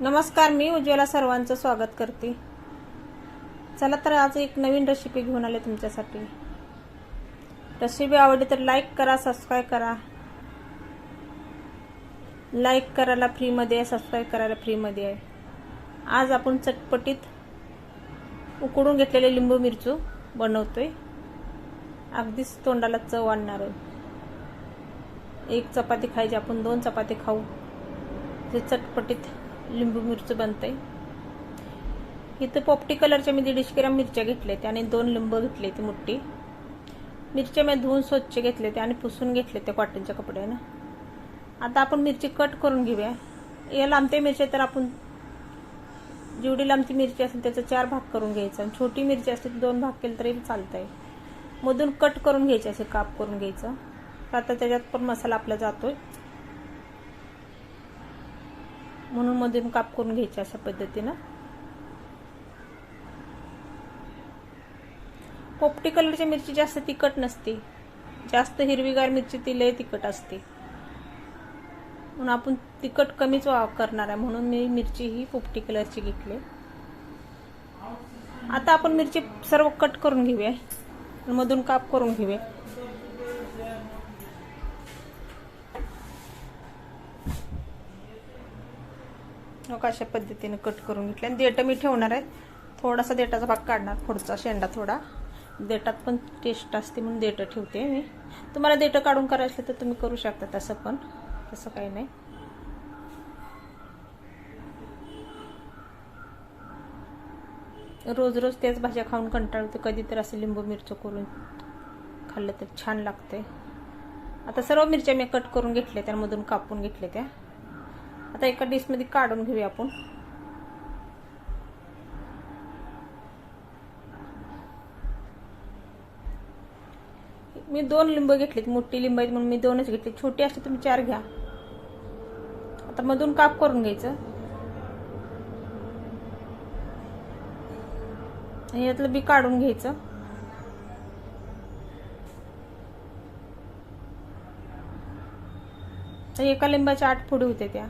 नमस्कार मी उज्ज्वला सर्वांचं स्वागत करते. चला तर आज एक नवीन रेसिपी घेऊन आले तुमच्यासाठी. रेसिपी आवडली तर लाईक करा सबस्क्राईब करा. लाईक करायला फ्रीमध्ये आहे सबस्क्राईब करायला फ्रीमध्ये आहे. आज आपण चटपटीत उकडून घेतलेले लिंबू मिरचू बनवतोय. अगदीच तोंडाला चव आणणार आहे एक चपाती खायची आपण दोन चपाती खाऊ. जे चटपटीत लिंबू मिरचं बनते इथं पोपटी कलरच्या मी दीडशे ग्राम मिरच्या घेतल्या त्या आणि दोन लिंब घेतले ते मोठी. मिरच्या मी धुवून स्वच्छ घेतले ते आणि पुसून घेतले त्या कॉटनच्या कपड्यानं. आता आपण मिरची कट करून घेऊया. या लांबत्या मिरच्या तर आपण जेवढी लांबची मिरची असेल त्याचा चार भाग करून घ्यायचा आणि छोटी मिरची असते दोन भाग केलं तरी चालतं आहे मधून कट करून घ्यायचे असे काप करून घ्यायचं. आता त्याच्यात पण मसाला आपला जातोय. म्हणून मधून काप करून घ्यायचे अशा पद्धतीनं. पोपटी कलरची मिरची जास्त तिखट नसते. जास्त हिरवीगार मिरची ती लय तिखट असते. म्हणून आपण तिखट कमीच करणार आहे. म्हणून मी मिरची ही पोपटी कलरची घेतली. आता आपण मिरची सर्व कट करून घेऊया. मधून काप करून घेऊया. अशा पद्धतीने कट करून घेतले. आणि देठं मी ठेवणार आहे. थोडासा देठाचा भाग काढणार पुढचा शेंडा थोडा. देठात पण टेस्ट असते म्हणून देठं ठेवते मी. तुम्हाला देठं काढून करायचं तर तुम्ही करू शकता तसं पण. तसं काही नाही. रोज रोज त्याच भाज्या खाऊन कंटाळते कधी तर असं लिंबू मिरचं करून खाल्लं तर छान लागते आता सर्व मिरच्या मी कट करून घेतल्या त्यामधून कापून घेतल्या त्या. आता एका डिशमध्ये काढून घेऊया आपण. मी दोन लिंब घेतलीत मोठी लिंब आहेत म्हणून मी दोनच घेतली. छोटी असते तुम्ही चार घ्या. आता मधून काप करून घ्यायचं. आणि यातलं बी काढून घ्यायचं. एका लिंबाच्या आठ फुडी होते त्या.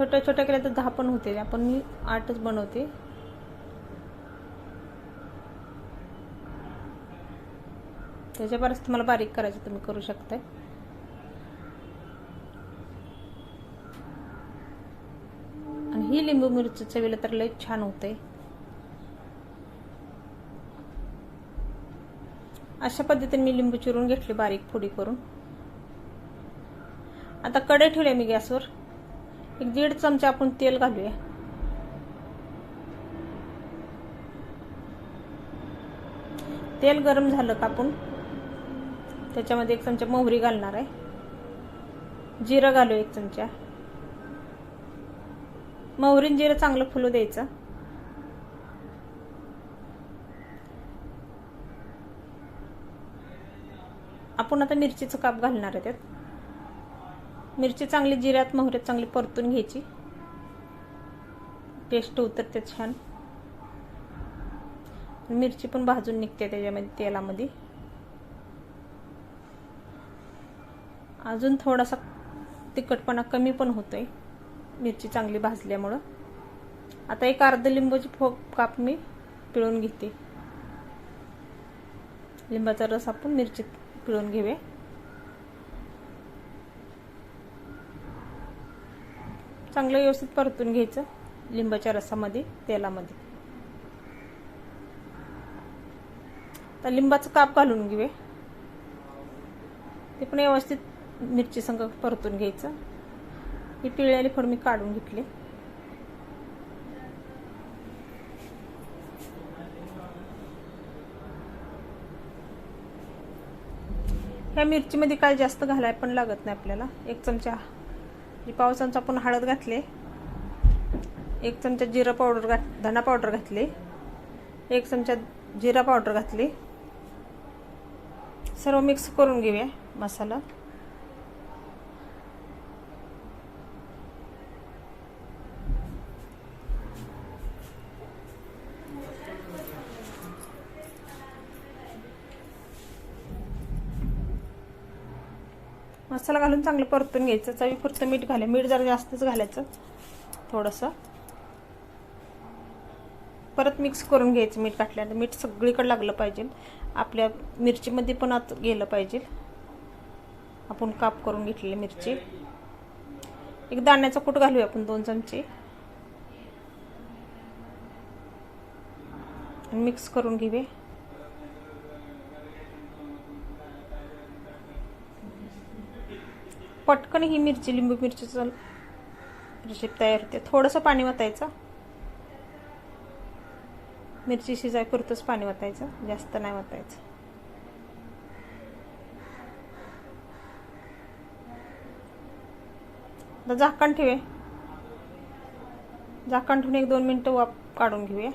छोट्या छोट्या केल्या तर दहा पण होते आपण मी आठच बनवते. त्याच्यावरच तुम्हाला बारीक करायचं तुम्ही करू शकताय. आणि ही लिंबू मिरची चवीला तर लई छान होते. अशा पद्धतीने मी लिंबू चिरून घेतले बारीक फोडी करून. आता कडे ठेवले मी गॅसवर. एक दीड चमचा आपण तेल घालूया. तेल गरम झालं का आपण? त्याच्यामध्ये एक चमचा मोहरी घालणार आहे. जिरं घालू एक चमचा. मोहरीन जिरं चांगलं फुलू द्यायचं. आपण आता मिरचीचं काप घालणार आहे त्यात. मिरची चांगली जिऱ्यात मोहऱ्यात चांगली परतून घ्यायची. टेस्ट उतरते छान. मिरची पण भाजून निघते त्याच्यामध्ये तेलामध्ये. अजून थोडासा तिखटपणा कमी पण होतोय मिरची चांगली भाजल्यामुळं. आता एक अर्ध लिंबूची फोक काप मी पिळून घेते. लिंबाचा रस आपण मिरचीत पिळून घेऊया. चांगलं व्यवस्थित परतून घ्यायचं लिंबाच्या रसामध्ये तेलामध्ये. तर लिंबाचं काप घालून घेऊया. ते पण व्यवस्थित मिरची संग परतून घ्यायचं. ही पिळलेली फळ मी काढून घेतली. ह्या मिरचीमध्ये काय जास्त घालाय पण लागत नाही आपल्याला. एक चमचा पाव चमचा आपण हळद घातले एक चमचा जिरा पावडर घात धना पावडर घातली एक चमचा जिरा पावडर घातली. सर्व मिक्स करून घेऊया मसाला. मसाला घालून चांगलं परतून घ्यायचं. चवीपुरतं मीठ घाले. मीठ जरा जास्तच घालायचं. थोडंसं. परत मिक्स करून घ्यायचं मीठ घातल्यानंतर. मीठ सगळीकडे लागलं पाहिजे. आपल्या मिरचीमध्ये पण आत गेलं पाहिजे. आपण काप करून घेतलेली मिरची. एक दाण्याचा कूट घालूया आपण दोन चमचे. मिक्स करून घेऊया. पटकन ही मिरची लिंबू मिरचीचं रेसिपी तयार होते. थोडंसं पाणी वतायचं. मिरची शिजाय पुरतंच पाणी वतायचं. जास्त नाही वतायचं. आता झाकण ठेवे झाकण ठेवून एक दोन मिनटं वाप काढून घेऊया.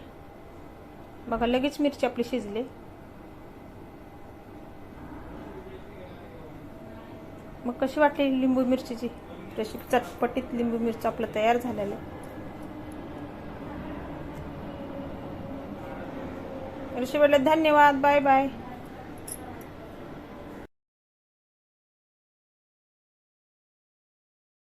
बघा लगेच मिरची आपली शिजली. मग कशी वाटली लिंबू मिरचीची? रेसिपी चटपटीत लिंबू मिरची आपलं तयार झालेलं. वाटलं धन्यवाद. Bye bye.